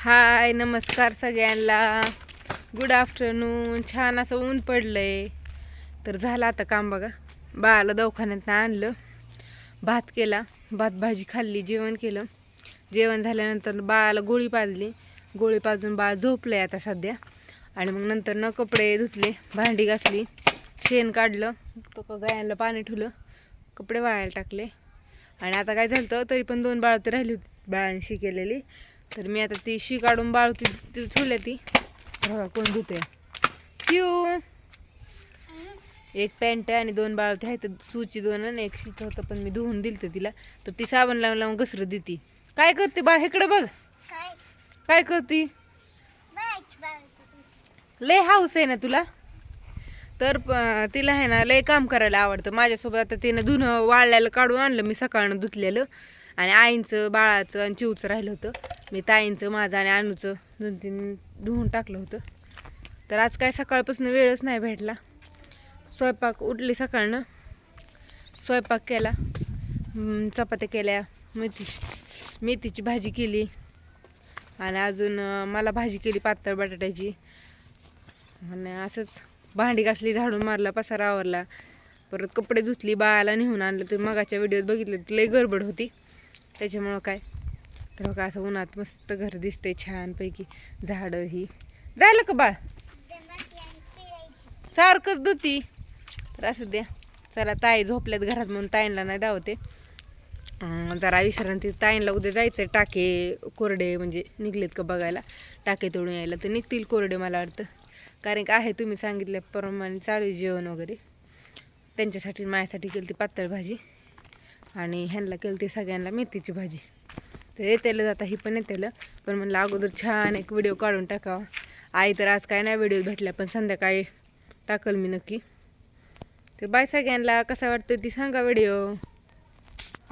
हाय नमस्कार सगळ्यांना. Good afternoon छान असं ऊन पडलं आहे तर झालं आता काम बघा. बाळाला दवाखान्यात आणलं. भात केला. भात भाजी खाल्ली जेवण केलं. जेवण झाल्यानंतर बाळाला गोळी पाजली. गोळी पाजून बाळ झोपलं आहे आता सध्या. आणि मग नंतर न कपडे धुतले भांडी घासली शेण काढलं. तो गायांना पाणी ठेवलं कपडे वाळायला टाकले. आणि आता काय झालं तरी पण दोन बाळ तर राहिली होती बाळांशी केलेली. तर मी आता ती शी काढून बाळ ती ती. ठेवल्या ती बघा कोण धुते चिऊ एक पॅन्ट आणि दोन बाळ ते आहेत सूची दोन आणि एक शीत होतं पण मी धुवून दिलं तिला. तर ती साबण लावून लावून घसरत देते. काय करते बाळ? इकडं बघ. काय? करते? लय हाऊस आहे ना तुला? तर तिला आहे ना लय काम करायला आवडतं. माझ्यासोबत आता तिनं धुणं वाळल्याला काढून आणलं मी सकाळनं धुतलेलं. आणि आईंचं बाळाचं आणि चिवचं राहिलं होतं. मी ताईंचं माझं आणि अनुचं दोन तीन धुवून टाकलं होतं. तर आज काय सकाळपासून वेळच नाही भेटला. स्वयंपाक उठली सकाळनं. स्वयंपाक केला. चपात्या केल्या मेथी मेथीची भाजी केली. आणि अजून मला भाजी केली पातळ बटाट्याची. आणि असंच भांडी घासली झाडून मारला पसारा आवरला. परत कपडे धुतली बाळाला नेऊन आणलं. ते मगाच्या व्हिडिओत बघितलं तर लई गडबड होती. त्याच्यामुळं काय? तर बघा असं उन्हात मस्त घर दिसते छानपैकी. झाडं ही. झालं का बाळ? सारखंच धुती. तर असू द्या. चला ताई झोपल्यात घरात म्हणून ताईंला नाही धावते. जरा विश्रांती ताईंला उद्या जायचं टाके कोरडे म्हणजे निघलेत का बघायला. टाके तोडून यायला. तर निघतील कोरडे मला वाटतं. कारण का आहे तुम्ही सांगितल्याप्रमाणे चालू आहे जेवण वगैरे. त्यांच्यासाठी माझ्यासाठी केली ती पातळ भाजी. आणि ह्यांना केलं ते सगळ्यांना मेथीची भाजी. तर येतेलं जाता ही पण येतेलं. पण म्हणलं अगोदर छान एक व्हिडिओ काढून टाकावा. आई तर आज काय नाही व्हिडिओ भेटल्या पण संध्याकाळी टाकल मी नक्की. तर बाय सगळ्यांना कसा वाटतं ती सांगा व्हिडिओ